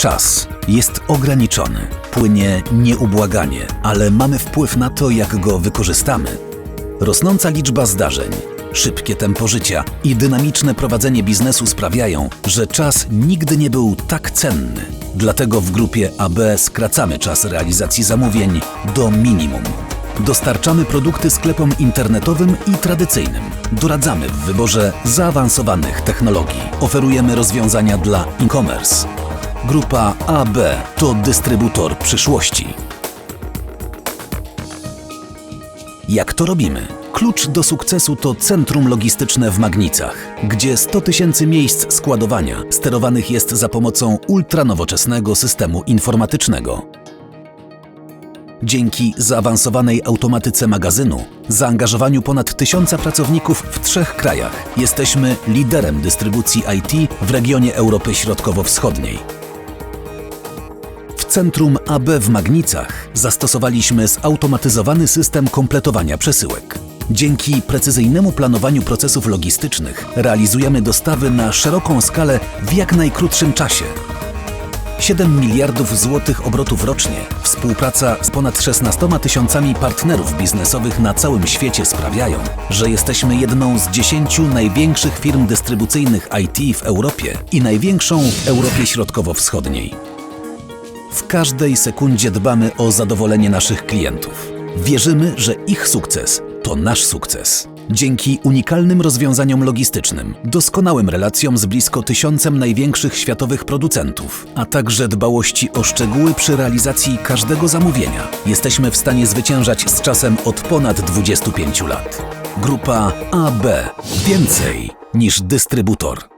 Czas jest ograniczony, płynie nieubłaganie, ale mamy wpływ na to, jak go wykorzystamy. Rosnąca liczba zdarzeń, szybkie tempo życia i dynamiczne prowadzenie biznesu sprawiają, że czas nigdy nie był tak cenny. Dlatego w grupie AB skracamy czas realizacji zamówień do minimum. Dostarczamy produkty sklepom internetowym i tradycyjnym. Doradzamy w wyborze zaawansowanych technologii. Oferujemy rozwiązania dla e-commerce. Grupa AB to dystrybutor przyszłości. Jak to robimy? Klucz do sukcesu to centrum logistyczne w Magnicach, gdzie 100 tysięcy miejsc składowania sterowanych jest za pomocą ultranowoczesnego systemu informatycznego. Dzięki zaawansowanej automatyce magazynu, zaangażowaniu ponad tysiąca pracowników w trzech krajach, jesteśmy liderem dystrybucji IT w regionie Europy Środkowo-Wschodniej. Centrum AB w Magnicach zastosowaliśmy zautomatyzowany system kompletowania przesyłek. Dzięki precyzyjnemu planowaniu procesów logistycznych realizujemy dostawy na szeroką skalę w jak najkrótszym czasie. 7 miliardów złotych obrotów rocznie, współpraca z ponad 16 tysiącami partnerów biznesowych na całym świecie sprawiają, że jesteśmy jedną z 10 największych firm dystrybucyjnych IT w Europie i największą w Europie Środkowo-Wschodniej. W każdej sekundzie dbamy o zadowolenie naszych klientów. Wierzymy, że ich sukces to nasz sukces. Dzięki unikalnym rozwiązaniom logistycznym, doskonałym relacjom z blisko tysiącem największych światowych producentów, a także dbałości o szczegóły przy realizacji każdego zamówienia, jesteśmy w stanie zwyciężać z czasem od ponad 25 lat. Grupa AB. Więcej niż dystrybutor.